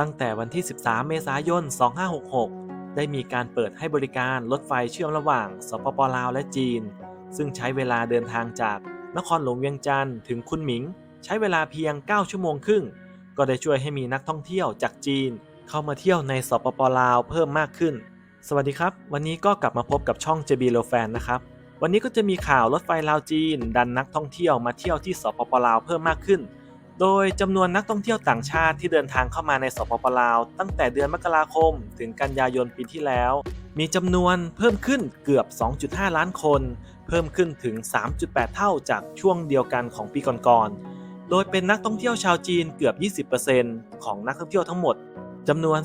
ตั้งแต่วันที่ 13 เมษายน 2566 ได้มีการเปิดให้บริการรถไฟเชื่อมระหว่าง สปปลาวและจีน ซึ่งใช้เวลาเดินทางจากนครหลวงเวียงจันทร์ถึงคุนหมิง ใช้เวลาเพียง 9 ชั่วโมงครึ่ง ก็ได้ช่วยให้มีนักท่องเที่ยวจากจีน เข้ามาเที่ยวในสปปลาวเพิ่มมากขึ้น สวัสดีครับ วันนี้ก็กลับมาพบกับช่อง JB l o Fan นะครับวันนี้ก็จะมีข่าวรถไฟลาวจีน ดันนักท่องเที่ยวมาเที่ยวที่สปปลาวเพิ่มมากขึ้น โดยจำนวนนักท่องเที่ยวต่างชาติที่เดินทางเข้ามาในสปปลาว ตั้งแต่เดือนมกราคม ถึงกันยายนปีที่แล้ว มีจำนวนเพิ่มขึ้นเกือบ 2.5 ล้านคน เพิ่มขึ้นถึง 3.8 เท่าจากช่วงเดียวกันของปีก่อนๆ โดยเป็นนักท่องเที่ยวชาวจีนเกือบ 20%ของนักท่องเที่ยวทั้งหมดจำนวน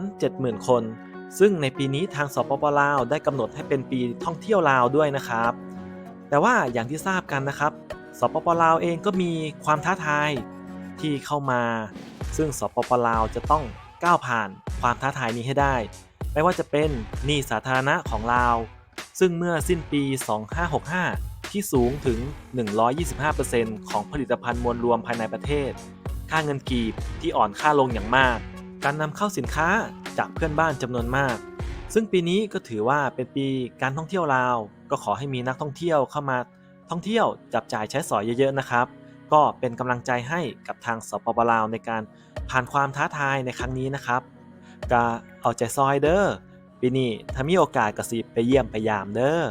470,000 คน ซึ่งในปีนี้ทางสปปลาวได้กำหนดให้เป็นปีท่องเที่ยวลาวด้วยนะครับ แต่ว่าอย่างที่ทราบกันนะครับ สปปลาวเองก็มีความท้าทายที่เข้ามา ซึ่งสปปลาวจะต้องก้าวผ่านความท้าทายนี้ให้ได้ ไม่ว่าจะเป็นหนี้สาธารณะของลาว ซึ่งเมื่อสิ้นปี 2565 ที่สูงถึง 125%ของผลิตภัณฑ์มวลรวมภายในประเทศ ค่าเงินกีบที่อ่อนค่าลงอย่างมาก การนำเข้าสินค้าจากเพื่อนบ้านจำนวนมาก ซึ่งปีนี้ก็ถือว่าเป็นปีการท่องเที่ยวลาว ก็ขอให้มีนักท่องเที่ยวเข้ามา ท่องเที่ยวจับจ่ายใช้สอยเยอะๆนะครับ ก็เป็นกำลังใจให้กับทางสปปลาวในการผ่านความท้าทายในครั้งนี้นะครับก็เอาใจซอยเด้อปีนี้ถ้ามีโอกาสก็สิไปเยี่ยมไปยามเด้อ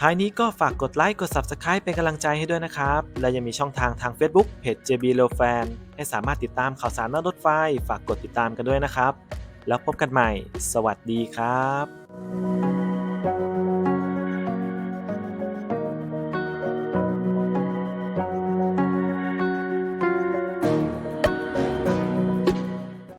ท้ายนี้ก็ฝากกดไลค์กด Subscribe เป็นกำลังใจให้ด้วยนะครับ และยังมีช่องทางทาง Facebook เพจ JB l o Fan ให้สามารถติดตามข่าวสารนรถไฟ ฝากกดติดตามกันด้วยนะครับ แล้วพบกันใหม่ สวัสดีครับ